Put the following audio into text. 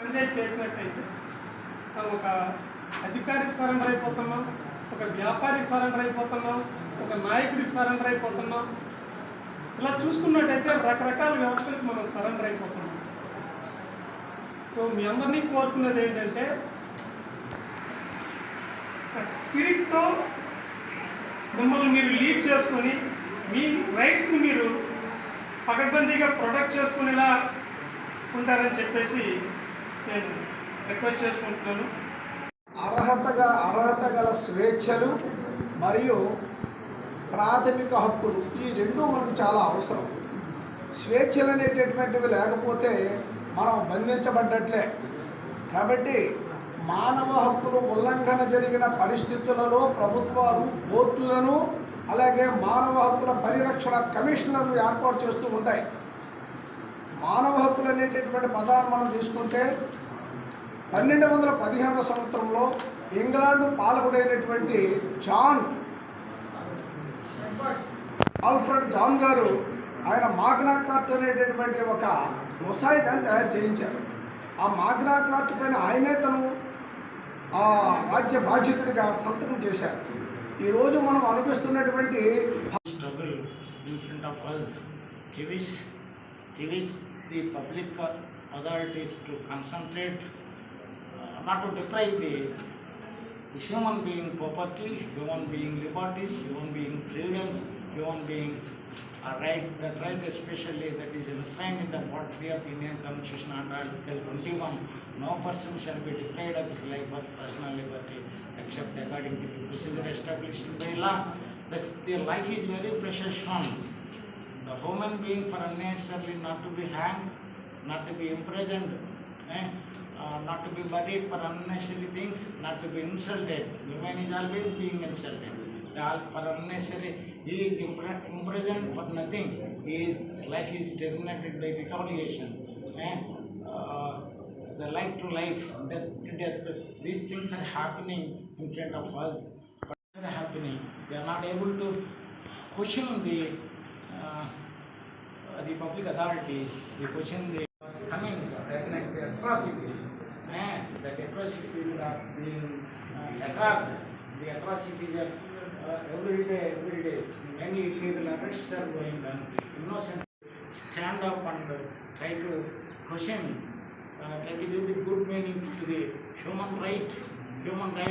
Enjoy చేసినట్టయితే మనం ఒక అధికారికి సరెండర్ అయిపోతున్నాం ఒక వ్యాపారికి సరెండర్ అయిపోతున్నాం ఒక నాయకుడికి సరెండర్ అయిపోతున్నాం ఇలా చూసుకున్నట్టయితే రకరకాల వ్యవస్థలకు మనం సరెండర్ అయిపోతున్నాం సో మీ అందరినీ కోరుకున్నది ఏంటంటే ఒక స్పిరిట్తో మిమ్మల్ని మీరు లీడ్ చేసుకొని మీ రైట్స్ని మీరు పకడ్బందీగా ప్రొటెక్ట్ చేసుకునేలా ఉంటారని చెప్పేసి నేను రిక్వెస్ట్ చేసుకుంటున్నాను. అర్హతగా అర్హత గల స్వేచ్ఛలు మరియు ప్రాథమిక హక్కులు ఈ రెండు మనకు చాలా అవసరం. స్వేచ్ఛలు అనేటటువంటివి లేకపోతే మనం బంధించబడ్డట్లే. కాబట్టి మానవ హక్కులు ఉల్లంఘన జరిగిన పరిస్థితులలో ప్రభుత్వాలు కోర్టులను అలాగే మానవ హక్కుల పరిరక్షణ కమిషనర్లు ఏర్పాటు చేస్తూ ఉంటాయి. మానవ హక్కులు అనేటటువంటి పదాన్ని మనం తీసుకుంటే పన్నెండు వందల పదిహేను సంవత్సరంలో ఇంగ్లాండ్ పాలకుడైనటువంటి జాన్ ఆల్ఫ్రెడ్ జాన్ గారు ఆయన మాగ్నా కార్ట్ అనేటటువంటి ఒక ముసాయిదాన్ని తయారు చేయించారు. ఆ మాగ్నా కార్ట్ పైన ఆయనే తను ఆ రాజ్య బాధ్యతుడిగా సంతకం చేశారు. ఈ రోజు మనం అనిపిస్తున్నటువంటి struggle in front of us చివిష్ చివిష్ the public authorities to concentrate not deprive the human being property human being liberties human being freedoms human being rights that right especially that is sign in the portrait of Indian constitution under article twenty one no person shall be deprived of his life 23, which is established by law. This, the life is very precious one. The human being for unnecessarily not to be hanged, not to be imprisoned, eh? uh, not to be buried for unnecessary things, not to be insulted. Human is always being insulted. The, for unnecessary, he is imprisoned for nothing. His life is terminated by retaliation. Eh? Uh, the life to life, death to death. These things are happening in front of us. What are happening? We are not able to question the uh, the public authorities. We question the coming recognize the atrocities. And that atrocities are being uh, attacked. The atrocities are uh, every day, every day. Many illegal arrests are going on. Innocent stand up and try to question, to give the good meaning to the human right, human right.